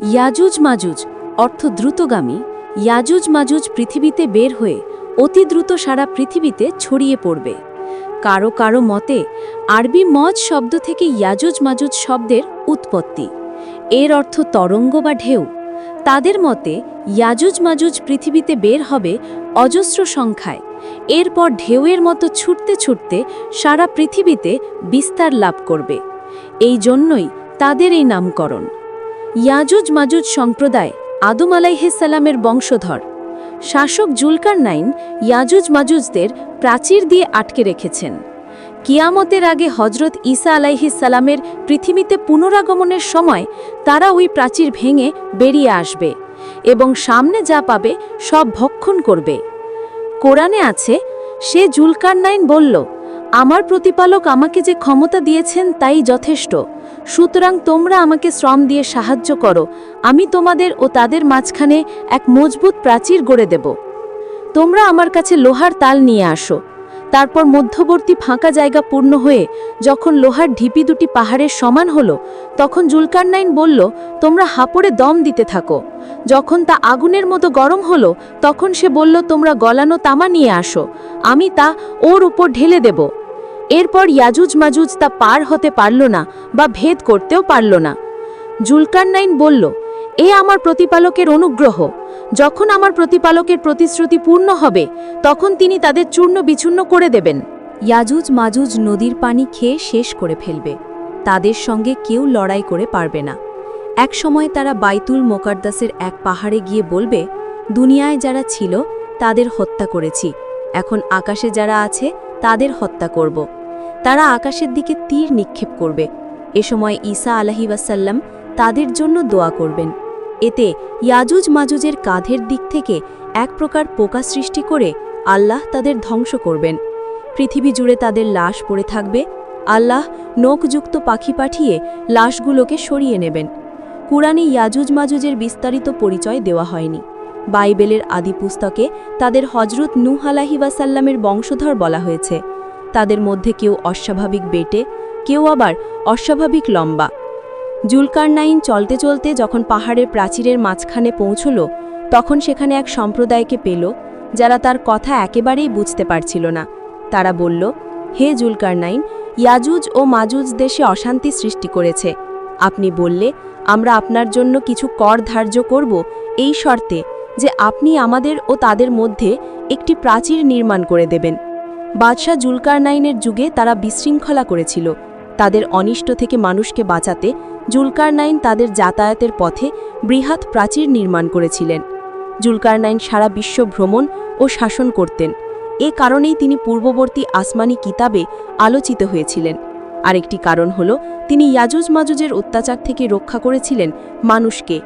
ইয়াজুজ মাজুজ, অর্থ দ্রুতগামী। ইয়াজুজ মাজুজ পৃথিবীতে বের হয়ে অতি দ্রুত সারা পৃথিবীতে ছড়িয়ে পড়বে। কারও কারও মতে, আরবি মজ শব্দ থেকে ইয়াজুজ মাজুজ শব্দের উৎপত্তি। এর অর্থ তরঙ্গ বা ঢেউ। তাদের মতে, ইয়াজুজ মাজুজ পৃথিবীতে বের হবে অজস্র সংখ্যায়। এরপর ঢেউয়ের মতো ছুটতে ছুটতে সারা পৃথিবীতে বিস্তার লাভ করবে। এই জন্যই তাদের এই নামকরণ। ইয়াজুজ মাজুজ সম্প্রদায় আদম আলাইহিসাল্লামের বংশধর। শাসক জুলকার নাইন ইয়াজুজ মাজুজদের প্রাচীর দিয়ে আটকে রেখেছেন। কিয়ামতের আগে হজরত ঈসা আলাইহিসাল্লামের পৃথিবীতে পুনরাগমনের সময় তারা ওই প্রাচীর ভেঙে বেরিয়ে আসবে এবং সামনে যা পাবে সব ভক্ষণ করবে। কোরআনে আছে, সে জুলকার নাইন বলল আমার প্রতিপালক আমাকে যে ক্ষমতা দিয়েছেন তাই যথেষ্ট। সুতরাং তোমরা আমাকে শ্রম দিয়ে সাহায্য করো। আমি তোমাদের ও তাদের মাঝখানে এক মজবুত প্রাচীর গড়ে দেব। তোমরা আমার কাছে লোহার তাল নিয়ে আসো। তারপর মধ্যবর্তী ফাঁকা জায়গা পূর্ণ হয়ে যখন লোহার ঢিপি দুটি পাহাড়ের সমান হলো, তখন জুলকারনাইন বলল, তোমরা হাপড়ে দম দিতে থাকো। যখন তা আগুনের মতো গরম হলো, তখন সে বলল, তোমরা গলানো তামা নিয়ে আসো। আমি তা ওর উপর ঢেলে দেব। এরপর ইয়াজুজ মাজুজ তা পার হতে পারল না বা ভেদ করতেও পারল না। জুলকারনাইন বলল, এ আমার প্রতিপালকের অনুগ্রহ। যখন আমার প্রতিপালকের প্রতিশ্রুতি পূর্ণ হবে, তখন তিনি তাদের চূর্ণ বিচূর্ণ করে দেবেন ইয়াজুজ মাজুজ নদীর পানি খেয়ে শেষ করে ফেলবে। তাদের সঙ্গে কেউ লড়াই করে পারবে না। এক সময় তারা বাইতুল মোকাদ্দাসের এক পাহাড়ে গিয়ে বলবে, দুনিয়ায় যারা ছিল, তাদের হত্যা করেছি। এখন আকাশে যারা আছে তাদের হত্যা করব। তারা আকাশের দিকে তীর নিক্ষেপ করবে। এ সময় ঈসা আলাহি ওয়াসাল্লাম তাদের জন্য দোয়া করবেন। এতে ইয়াজুজ মাজুজের কাঁধের দিক থেকে এক প্রকার পোকা সৃষ্টি করে আল্লাহ তাদের ধ্বংস করবেন। পৃথিবী জুড়ে তাদের লাশ পড়ে থাকবে। আল্লাহ নোকযুক্ত পাখি পাঠিয়ে লাশগুলোকে সরিয়ে নেবেন। কুরআনে ইয়াজুজ মাজুজের বিস্তারিত পরিচয় দেওয়া হয়নি। বাইবেলের আদি পুস্তকে তাদের হজরত নূহ আলাহি ওয়াসাল্লামের বংশধর বলা হয়েছে। তাদের মধ্যে কেউ অস্বাভাবিক বেটে, কেউ আবার অস্বাভাবিক লম্বা। জুলকারনাইন চলতে চলতে যখন পাহাড়ের প্রাচীরের মাঝখানে পৌঁছল, তখন সেখানে এক সম্প্রদায়কে পেল, যারা তার কথা একেবারেই বুঝতে পারছিল না। তারা বলল, হে জুলকারনাইন, ইয়াজুজ ও মাজুজ দেশে অশান্তি সৃষ্টি করেছে। আপনি বললে, আমরা আপনার জন্য কিছু কর ধার্য করব এই শর্তে। যে আপনি আমাদের ও তাদের মধ্যে একটি প্রাচীর নির্মাণ করে দেবেন। বাদশাহ জুলকারনাইনের যুগে তারা বিশৃঙ্খলা করেছিল। তাদের অনিষ্ট থেকে মানুষকে বাঁচাতে জুলকারনাইন তাদের যাতায়াতের পথে বৃহৎ প্রাচীর নির্মাণ করেছিলেন। জুলকারনাইন সারা বিশ্ব ভ্রমণ ও শাসন করতেন। এ কারণেই তিনি পূর্ববর্তী আসমানি কিতাবে আলোচিত হয়েছিলেন। আরেকটি কারণ হল, তিনি ইয়াজুজ মাজুজের অত্যাচার থেকে রক্ষা করেছিলেন মানুষকে।